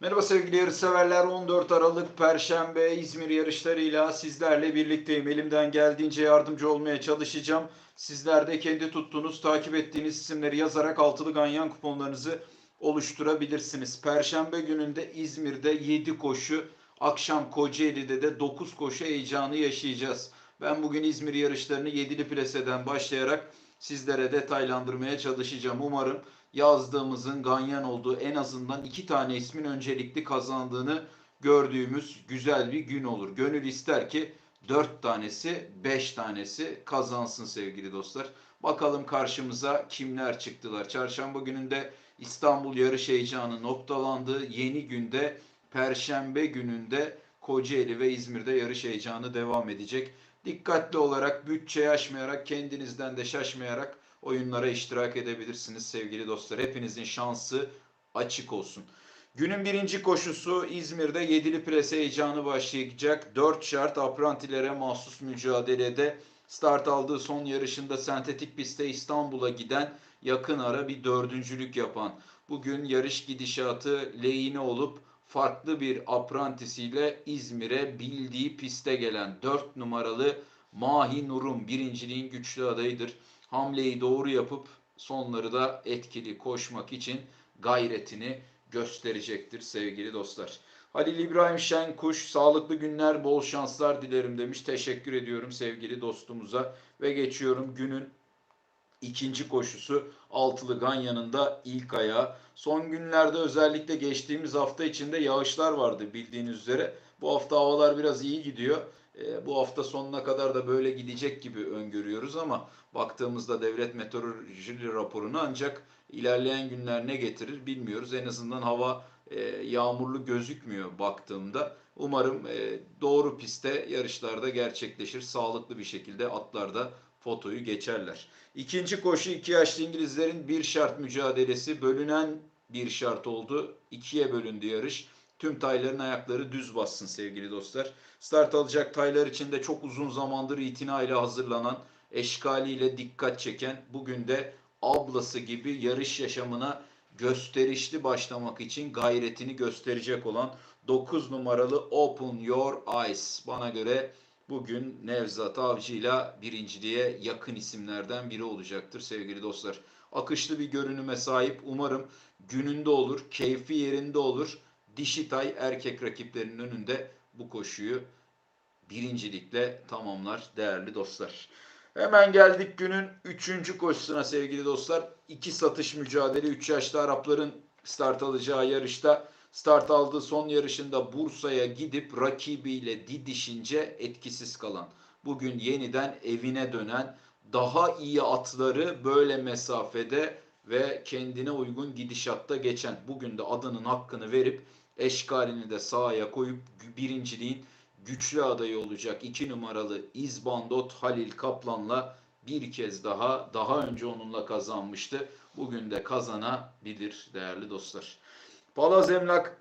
Merhaba sevgili yarışseverler. 14 Aralık Perşembe İzmir yarışlarıyla sizlerle birlikteyim. Elimden geldiğince yardımcı olmaya çalışacağım. Sizler de kendi tuttuğunuz, takip ettiğiniz isimleri yazarak altılı ganyan kuponlarınızı oluşturabilirsiniz. Perşembe gününde İzmir'de 7 koşu, akşam Kocaeli'de de 9 koşu heyecanı yaşayacağız. Ben bugün İzmir yarışlarını 7'li plaseden başlayarak sizlere detaylandırmaya çalışacağım. Umarım yazdığımızın ganyan olduğu en azından iki tane ismin öncelikli kazandığını gördüğümüz güzel bir gün olur. Gönül ister ki dört tanesi, beş tanesi kazansın sevgili dostlar. Bakalım karşımıza kimler çıktılar. Çarşamba gününde İstanbul yarış heyecanı noktalandı. Yeni günde Perşembe gününde Kocaeli ve İzmir'de yarış heyecanı devam edecek. Dikkatli olarak, bütçeyi aşmayarak, kendinizden de şaşmayarak oyunlara iştirak edebilirsiniz sevgili dostlar. Hepinizin şansı açık olsun. Günün birinci koşusu İzmir'de yedili pres heyecanı başlayacak. 4 şart aprantilere mahsus mücadelede start aldığı son yarışında sentetik pistte İstanbul'a giden yakın ara bir dördüncülük yapan. Bugün yarış gidişatı lehine olup farklı bir aprantisiyle İzmir'e bildiği piste gelen 4 numaralı Mahi Nurum birinciliğin güçlü adayıdır hamleyi doğru yapıp sonları da etkili koşmak için gayretini gösterecektir sevgili dostlar. Halil İbrahim Şenkuş sağlıklı günler bol şanslar dilerim demiş. Teşekkür ediyorum sevgili dostumuza ve geçiyorum günün ikinci koşusu altılı Ganyan'ın ilk ayağı. Son günlerde özellikle geçtiğimiz hafta içinde yağışlar vardı bildiğiniz üzere. Bu hafta havalar biraz iyi gidiyor. E, bu hafta sonuna kadar da böyle gidecek gibi öngörüyoruz ama baktığımızda devlet meteoroloji raporunu ancak ilerleyen günler ne getirir bilmiyoruz. En azından hava e, yağmurlu gözükmüyor baktığımda. Umarım e, doğru pistte yarışlarda gerçekleşir. Sağlıklı bir şekilde atlarda fotoyu geçerler. İkinci koşu iki yaşlı İngilizlerin bir şart mücadelesi bölünen bir şart oldu. İkiye bölündü yarış. Tüm tayların ayakları düz bassın sevgili dostlar. Start alacak taylar için de çok uzun zamandır itinayla hazırlanan, eşkaliyle dikkat çeken, bugün de ablası gibi yarış yaşamına gösterişli başlamak için gayretini gösterecek olan 9 numaralı Open Your Eyes. Bana göre bugün Nevzat Avcı ile birinciliğe yakın isimlerden biri olacaktır sevgili dostlar. Akışlı bir görünüme sahip umarım gününde olur, keyfi yerinde olur. Dişi tay erkek rakiplerinin önünde bu koşuyu birincilikle tamamlar değerli dostlar. Hemen geldik günün üçüncü koşusuna sevgili dostlar. İki satış mücadele 3 yaşlı Arapların start alacağı yarışta start aldığı son yarışında Bursa'ya gidip rakibiyle didişince etkisiz kalan. Bugün yeniden evine dönen daha iyi atları böyle mesafede ve kendine uygun gidişatta geçen bugün de adının hakkını verip eşkalini de sahaya koyup birinciliğin güçlü adayı olacak 2 numaralı İzbandot Halil Kaplan'la bir kez daha daha önce onunla kazanmıştı. Bugün de kazanabilir değerli dostlar. Palaz Emlak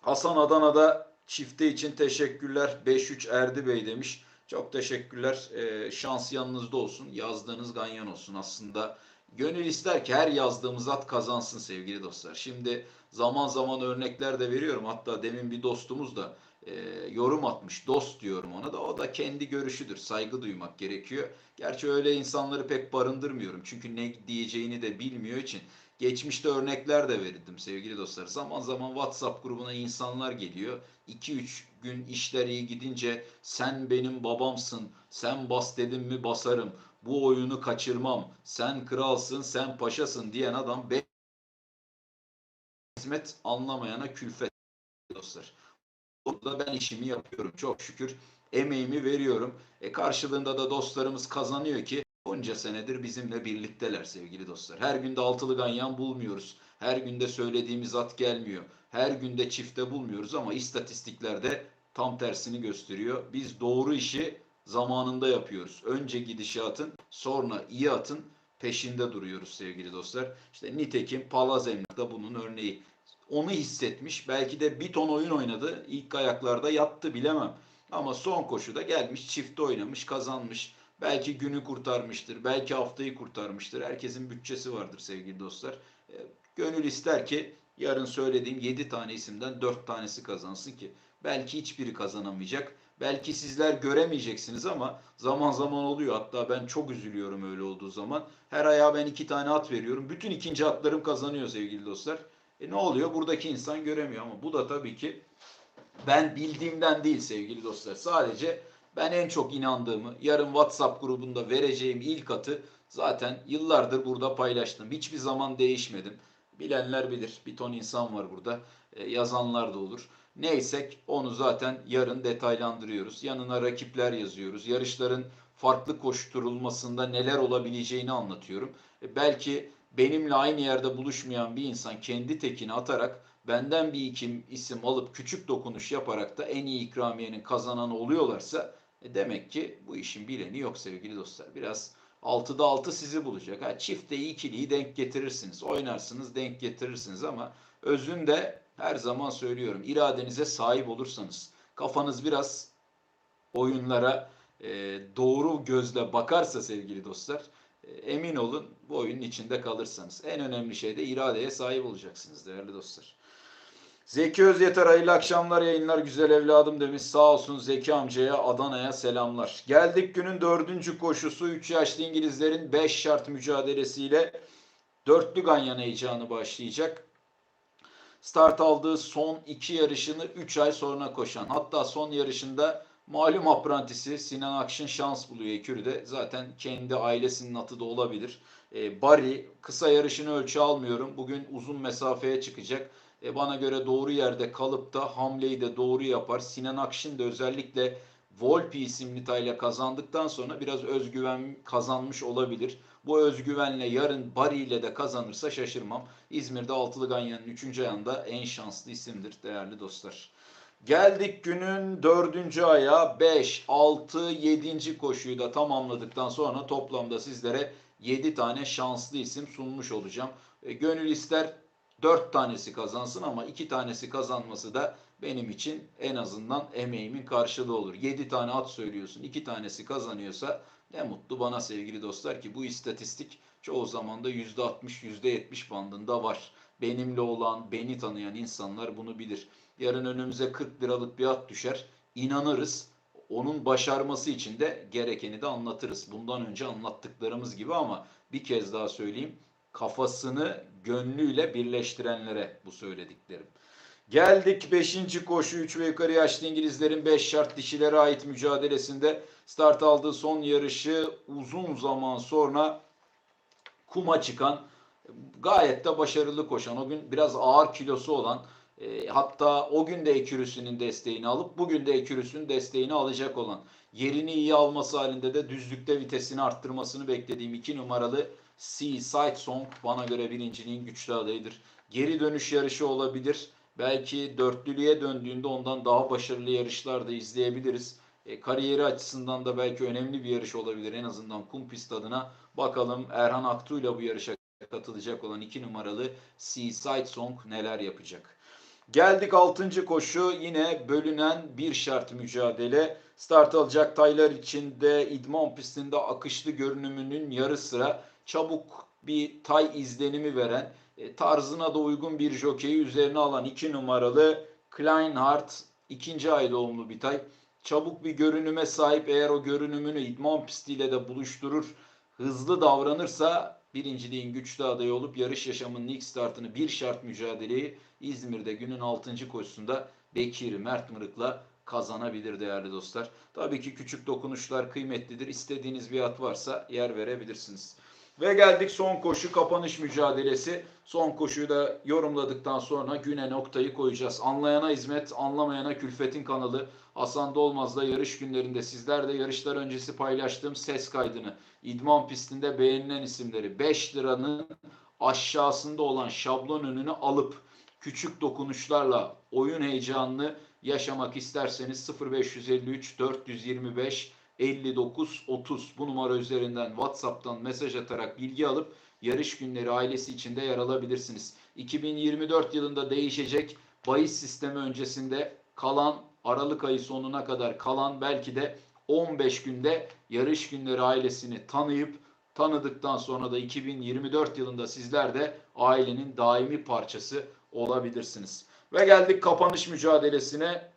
Hasan Adana'da çifte için teşekkürler. 5-3 Erdi Bey demiş. Çok teşekkürler. Ee, şans yanınızda olsun. Yazdığınız ganyan olsun. Aslında gönül ister ki her yazdığımız at kazansın sevgili dostlar. Şimdi zaman zaman örnekler de veriyorum. Hatta demin bir dostumuz da e, yorum atmış. Dost diyorum ona da. O da kendi görüşüdür. Saygı duymak gerekiyor. Gerçi öyle insanları pek barındırmıyorum. Çünkü ne diyeceğini de bilmiyor için. Geçmişte örnekler de verildim sevgili dostlar. Zaman zaman WhatsApp grubuna insanlar geliyor. 2-3 gün işler iyi gidince sen benim babamsın, sen bas dedim mi basarım, bu oyunu kaçırmam, sen kralsın, sen paşasın diyen adam hizmet anlamayana külfet dostlar. Burada ben işimi yapıyorum. Çok şükür emeğimi veriyorum. E karşılığında da dostlarımız kazanıyor ki onca senedir bizimle birlikteler sevgili dostlar. Her günde altılı ganyan bulmuyoruz. Her günde söylediğimiz at gelmiyor. Her günde çifte bulmuyoruz ama istatistiklerde tam tersini gösteriyor. Biz doğru işi zamanında yapıyoruz. Önce gidişatın sonra iyi atın peşinde duruyoruz sevgili dostlar. İşte nitekim Palaz Emlak da bunun örneği onu hissetmiş. Belki de bir ton oyun oynadı. İlk ayaklarda yattı bilemem. Ama son koşuda gelmiş, çifte oynamış, kazanmış. Belki günü kurtarmıştır, belki haftayı kurtarmıştır. Herkesin bütçesi vardır sevgili dostlar. E, gönül ister ki Yarın söylediğim 7 tane isimden 4 tanesi kazansın ki belki hiçbiri kazanamayacak. Belki sizler göremeyeceksiniz ama zaman zaman oluyor. Hatta ben çok üzülüyorum öyle olduğu zaman. Her ayağa ben iki tane at veriyorum. Bütün ikinci atlarım kazanıyor sevgili dostlar. E ne oluyor? Buradaki insan göremiyor ama bu da tabii ki ben bildiğimden değil sevgili dostlar. Sadece ben en çok inandığımı yarın WhatsApp grubunda vereceğim ilk atı zaten yıllardır burada paylaştım. Hiçbir zaman değişmedim. Bilenler bilir. Bir ton insan var burada. E, yazanlar da olur. Neysek onu zaten yarın detaylandırıyoruz. Yanına rakipler yazıyoruz. Yarışların farklı koşturulmasında neler olabileceğini anlatıyorum. E, belki benimle aynı yerde buluşmayan bir insan kendi tekini atarak benden bir iki isim alıp küçük dokunuş yaparak da en iyi ikramiyenin kazananı oluyorlarsa e demek ki bu işin bileni yok sevgili dostlar. Biraz 6'da 6 sizi bulacak. Ha, çifte ikiliyi denk getirirsiniz. Oynarsınız denk getirirsiniz ama özünde her zaman söylüyorum iradenize sahip olursanız kafanız biraz oyunlara e, doğru gözle bakarsa sevgili dostlar e, emin olun bu oyunun içinde kalırsanız. En önemli şey de iradeye sahip olacaksınız değerli dostlar. Zeki Özyeter hayırlı akşamlar yayınlar güzel evladım demiş. Sağ olsun Zeki amcaya Adana'ya selamlar. Geldik günün dördüncü koşusu 3 yaşlı İngilizlerin 5 şart mücadelesiyle dörtlü ganyan heyecanı başlayacak. Start aldığı son iki yarışını 3 ay sonra koşan hatta son yarışında malum aprantisi Sinan Akşin şans buluyor Ekürü'de. Zaten kendi ailesinin atı da olabilir. E, Bari kısa yarışını ölçü almıyorum. Bugün uzun mesafeye çıkacak. E, bana göre doğru yerde kalıp da hamleyi de doğru yapar. Sinan Akşin de özellikle Volpi isimli tayla kazandıktan sonra biraz özgüven kazanmış olabilir. Bu özgüvenle yarın Bari ile de kazanırsa şaşırmam. İzmir'de Altılı Ganyan'ın 3. ayında en şanslı isimdir değerli dostlar. Geldik günün dördüncü aya 5, 6, 7. koşuyu da tamamladıktan sonra toplamda sizlere 7 tane şanslı isim sunmuş olacağım. E, gönül ister 4 tanesi kazansın ama 2 tanesi kazanması da benim için en azından emeğimin karşılığı olur. 7 tane at söylüyorsun 2 tanesi kazanıyorsa ne mutlu bana sevgili dostlar ki bu istatistik çoğu zaman da %60 %70 bandında var. Benimle olan, beni tanıyan insanlar bunu bilir. Yarın önümüze 40 liralık bir at düşer. İnanırız. Onun başarması için de gerekeni de anlatırız. Bundan önce anlattıklarımız gibi ama bir kez daha söyleyeyim. Kafasını gönlüyle birleştirenlere bu söylediklerim. Geldik 5. koşu 3 ve yukarı yaşlı İngilizlerin 5 şart dişilere ait mücadelesinde start aldığı son yarışı uzun zaman sonra kuma çıkan gayet de başarılı koşan o gün biraz ağır kilosu olan e, hatta o gün de ekürüsünün desteğini alıp bugün de ekürüsünün desteğini alacak olan yerini iyi alması halinde de düzlükte vitesini arttırmasını beklediğim 2 numaralı Seaside Song bana göre birinciliğin güçlü adayıdır. Geri dönüş yarışı olabilir. Belki dörtlülüğe döndüğünde ondan daha başarılı yarışlar da izleyebiliriz. E, kariyeri açısından da belki önemli bir yarış olabilir en azından kum pist adına. Bakalım Erhan Aktu ile bu yarışa katılacak olan 2 numaralı Seaside Song neler yapacak. Geldik 6. koşu yine bölünen bir şart mücadele. Start alacak taylar içinde idman pistinde akışlı görünümünün yarı sıra çabuk bir tay izlenimi veren e, tarzına da uygun bir jokeyi üzerine alan 2 numaralı Kleinhardt ikinci ay doğumlu bir tay. Çabuk bir görünüme sahip eğer o görünümünü idman pistiyle de buluşturur hızlı davranırsa birinciliğin güçlü adayı olup yarış yaşamının ilk startını bir şart mücadeleyi İzmir'de günün 6. koşusunda Bekir Mert Mırık'la kazanabilir değerli dostlar. Tabii ki küçük dokunuşlar kıymetlidir. İstediğiniz bir at varsa yer verebilirsiniz. Ve geldik son koşu kapanış mücadelesi. Son koşuyu da yorumladıktan sonra güne noktayı koyacağız. Anlayana hizmet, anlamayana külfetin kanalı. Hasan Dolmaz'da yarış günlerinde sizler de yarışlar öncesi paylaştığım ses kaydını idman pistinde beğenilen isimleri 5 liranın aşağısında olan şablon önünü alıp küçük dokunuşlarla oyun heyecanını yaşamak isterseniz 0553 425 59 30 bu numara üzerinden WhatsApp'tan mesaj atarak bilgi alıp yarış günleri ailesi içinde yer alabilirsiniz. 2024 yılında değişecek bahis sistemi öncesinde kalan Aralık ayı sonuna kadar kalan belki de 15 günde yarış günleri ailesini tanıyıp tanıdıktan sonra da 2024 yılında sizler de ailenin daimi parçası olabilirsiniz. Ve geldik kapanış mücadelesine.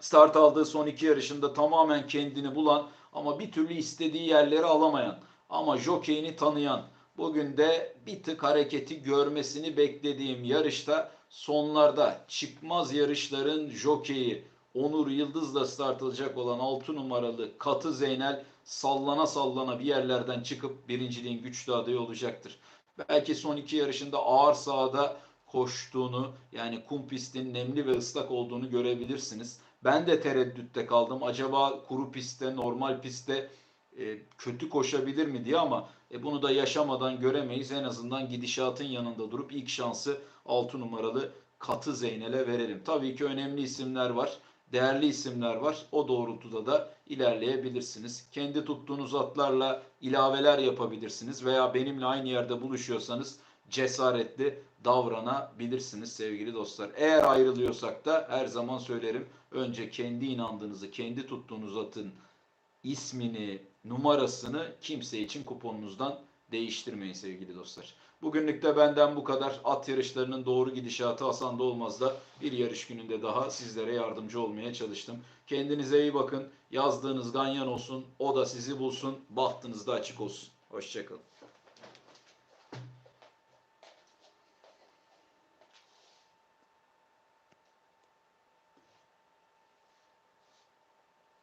Start aldığı son iki yarışında tamamen kendini bulan ama bir türlü istediği yerleri alamayan ama jokeyini tanıyan bugün de bir tık hareketi görmesini beklediğim yarışta sonlarda çıkmaz yarışların jokeyi Onur Yıldız'la start alacak olan 6 numaralı Katı Zeynel sallana sallana bir yerlerden çıkıp birinciliğin güçlü adayı olacaktır. Belki son iki yarışında ağır sahada koştuğunu yani kum pistin nemli ve ıslak olduğunu görebilirsiniz. Ben de tereddütte kaldım. Acaba kuru pistte, normal pistte e, kötü koşabilir mi diye ama e, bunu da yaşamadan göremeyiz. En azından gidişatın yanında durup ilk şansı 6 numaralı Katı Zeynel'e verelim. Tabii ki önemli isimler var. Değerli isimler var. O doğrultuda da ilerleyebilirsiniz. Kendi tuttuğunuz atlarla ilaveler yapabilirsiniz veya benimle aynı yerde buluşuyorsanız cesaretli davranabilirsiniz sevgili dostlar. Eğer ayrılıyorsak da her zaman söylerim. Önce kendi inandığınızı, kendi tuttuğunuz atın ismini, numarasını kimse için kuponunuzdan değiştirmeyin sevgili dostlar. Bugünlük de benden bu kadar. At yarışlarının doğru gidişatı Hasan Doğulmaz'da bir yarış gününde daha sizlere yardımcı olmaya çalıştım. Kendinize iyi bakın. Yazdığınız ganyan olsun. O da sizi bulsun. Bahtınız da açık olsun. Hoşçakalın.